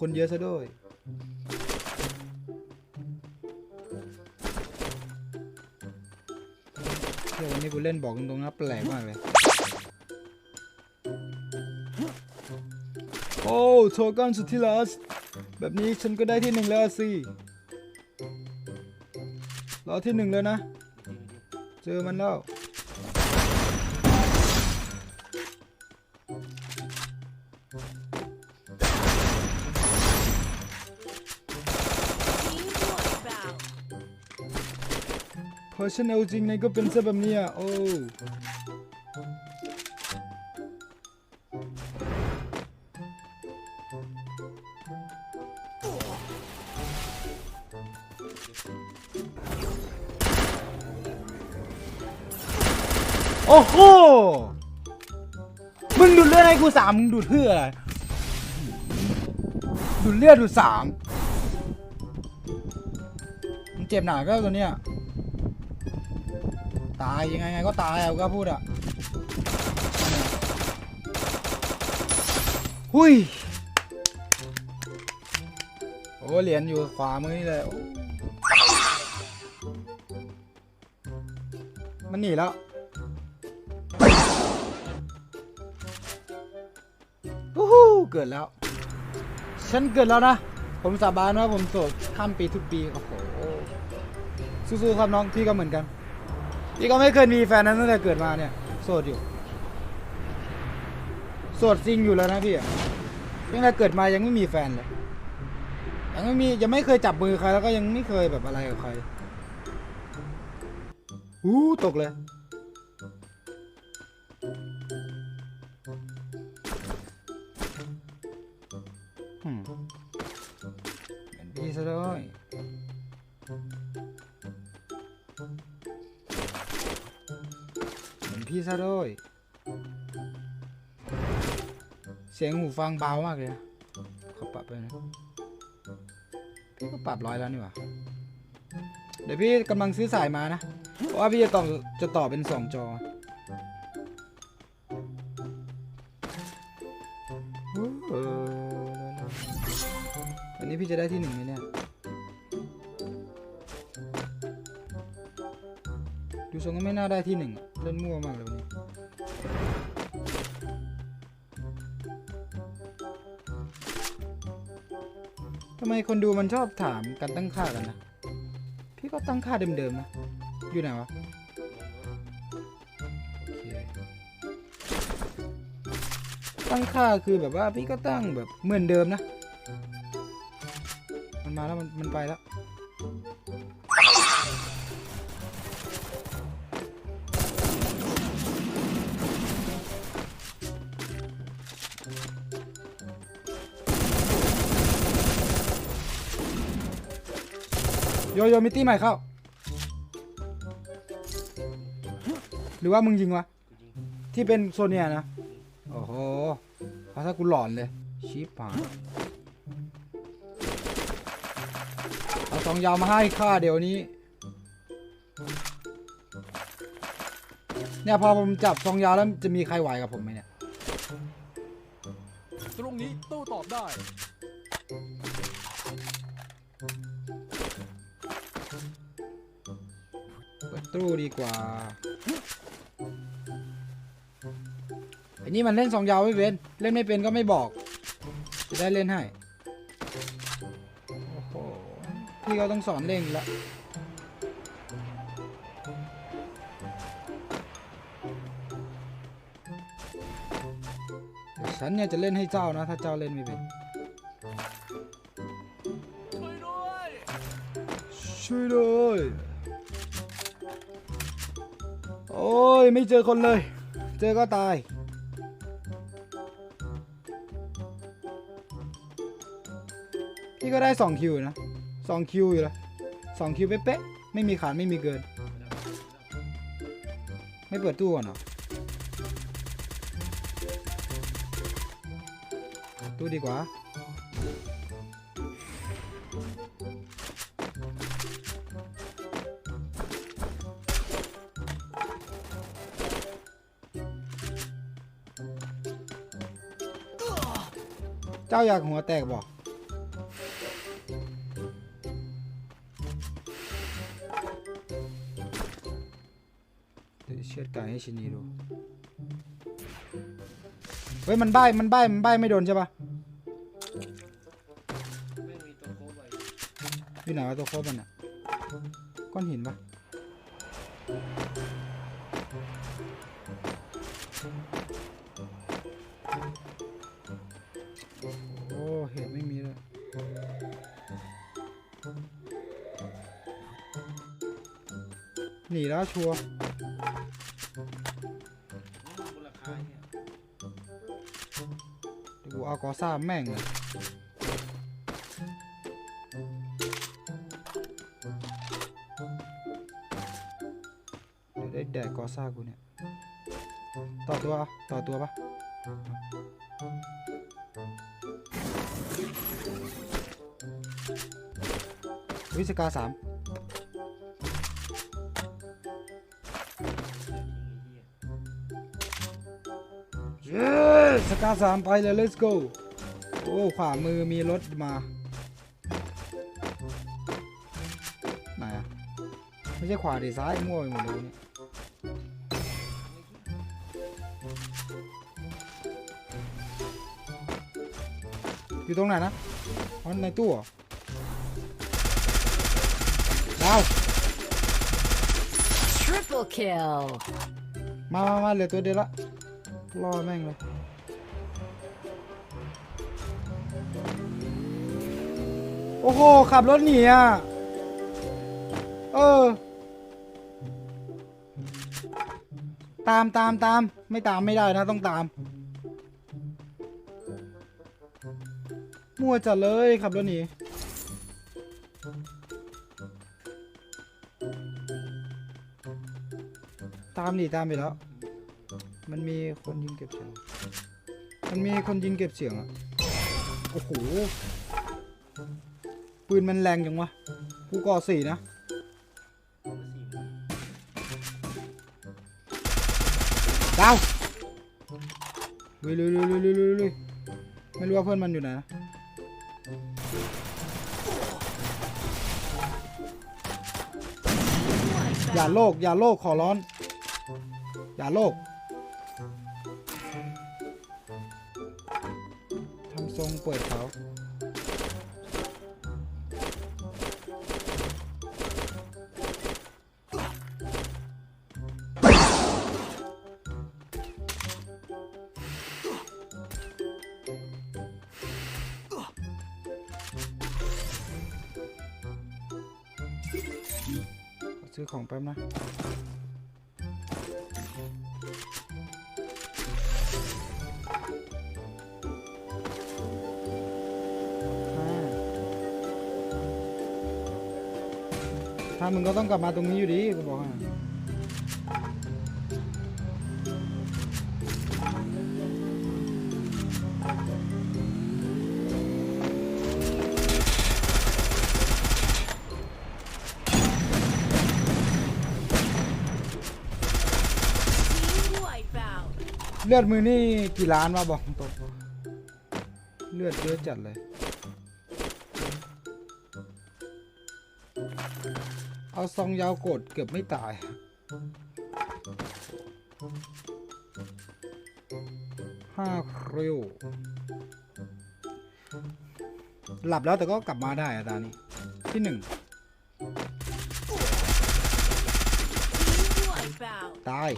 คนเยอะซะด้วย เดี๋ยววันนี้กูเล่นบอกตรงๆนะแปลกมากเลย โอ้โทกันสุดที่รักแบบนี้ฉันก็ได้ที่หนึ่งแล้วสิรอที่หนึ่งเลยนะ เจอมันแล้ว พอฉันเอาจริงในก็เป็นซะแบบนี้ยโอ้โอ้โห มึงดูดเลือดให้กูสามมึงดูดเพื่ออะไรดูดเลือดดูดสามมันเจ็บหนาก็ตัวเนี้ย ตายยังไงไงก็ตายเอาก็พูดอะหุยโอ้เหรียญอยู่ขวามือนี่เลยมันหนีแล้ววู้ฮู้เกิดแล้ว ฉันเกิดแล้วนะ ผมสาบานว่าผมโสดข้ามปีทุกปี โอ้โห สู้ๆครับน้องพี่ก็เหมือนกัน พี่ก็ไม่เคยมีแฟนนั้นตั้งแต่เกิดมาเนี่ย โสดอยู่ โสดจริงอยู่แล้วนะพี่ตั้งแต่เกิดมายังไม่มีแฟนเลยยังไม่มียังไม่เคยจับมือใครแล้วก็ยังไม่เคยแบบอะไรกับใครอู้ตกเลยอืมเป็นพี่ซะด้วย พี่ซะด้วย เสียงหูฟังเบามากเลยนะเขาปรับไปนะพี่ก็ปรับร้อยแล้วนี่หว่าเดี๋ยวพี่กำลังซื้อสายมานะเพราะว่าพี่จะต่อจะต่อเป็นสองจอออวันนี้พี่จะได้ที่หนึ่งไหมเนี่ย ดูทรงก็ไม่น่าได้ที่หนึ่งเล่นมั่วมากเลยวันนี้ทำไมคนดูมันชอบถามการตั้งค่ากันนะ พี่ก็ตั้งค่าเดิมๆนะ อยู่ไหนวะตั้งค่าคือแบบว่าพี่ก็ตั้งแบบเหมือนเดิมนะ มันมาแล้วมันมันไปแล้ว โยโยมิตี้ใหม่เข้า หรือว่ามึงยิงวะ ที่เป็นโซเนียนะ โอ้โหเอถ้ากูหลอนเลย ชิปหายเอาสองยาวมาให้ข้าเดี๋ยวนี้ เนี่ยพอผมจับซองยาวแล้วจะมีใครไหวกับผมไหมเนี่ย ตรงนี้โต้ตอบได้ ตู้ดีกว่าไอ้นี่มันเล่นสองยาวไม่เป็นเล่นไม่เป็นก็ไม่บอก จะได้เล่นให้โอ้โหพี่ก็ต้องสอนเล่นอีกละเดี๋ยวฉันเนี่ยจะเล่นให้เจ้านะ ถ้าเจ้าเล่นไม่เป็นช่วยด้วยช่วยด้วย โอ้ย ไม่เจอคนเลย เจอก็ตายพี่ก็ได้สองคิวนะสองคิวอยู่ล้วสองคิวเป๊ะๆไม่มีขาดไม่มีเกิน ไม่เปิดตู้ก่อนเหรอ ตู้ดีกว่า เจ้าอยากหัวแตกบอกเดี๋ยวเชือดไก่ให้ชินีดู เฮ้ย มันใบ้มันใบ้มันใบ้ไม่โดนใช่ปะไม่มีตัวโค้ดไว้อยู่ไหนวะตัวโคตรมันอะก้อนหินปะ หนีแล้วชัวร์มูลค่าเนี่ยเดี๋ยวกูเอากอซ่าแม่งเลยเดี๋ยวได้แดกกอซ่ากูเนี่ย ต่อตัวต่อตัวปะวิสกาสาม สกาสามไปเลย let's go โอ้ขวามือมีรถมาไหนอะไม่ใช่ขวาดิซ้ายมั่วไปหมดเลยเนี่ยอยู่ตรงไหนนะอ๋อในตู้เหรอดาว Triple kill. มามามาเหลือตัวเดียวละ รอแม่งเลยโอ้โห ขับรถหนีอะ เออ ตามตามตาม ไม่ตามไม่ได้นะ ต้องตาม มั่วจัดเลยขับรถหนีตามดิตามไปแล้ว มันมีคนยิงเก็บเสียง มันมีคนยิงเก็บเสียงอะโอ้โห ปืนมันแรงจังวะ กูก่อสี่นะ ดาวลุยลุยลุยลุยลุยลุยไม่รู้ว่าเพื่อนมันอยู่ไหนอย่าโลก อย่าโลก ขอร้อน อย่าโลก ทำทรงเปิดเขาซื้อของแป๊บนะ ถ้ามึงก็ต้องกลับมาตรงนี้อยู่ดีกูบอกให้เลือดมือนี่กี่ล้านวะบอกตรงๆเลือดเยอะจัดเลย เอาซองยาวกดเกือบไม่ตาย ห้าคริวหลับแล้วแต่ก็กลับมาได้อะตานี้ ที่หนึ่ง Wipeout. ตาย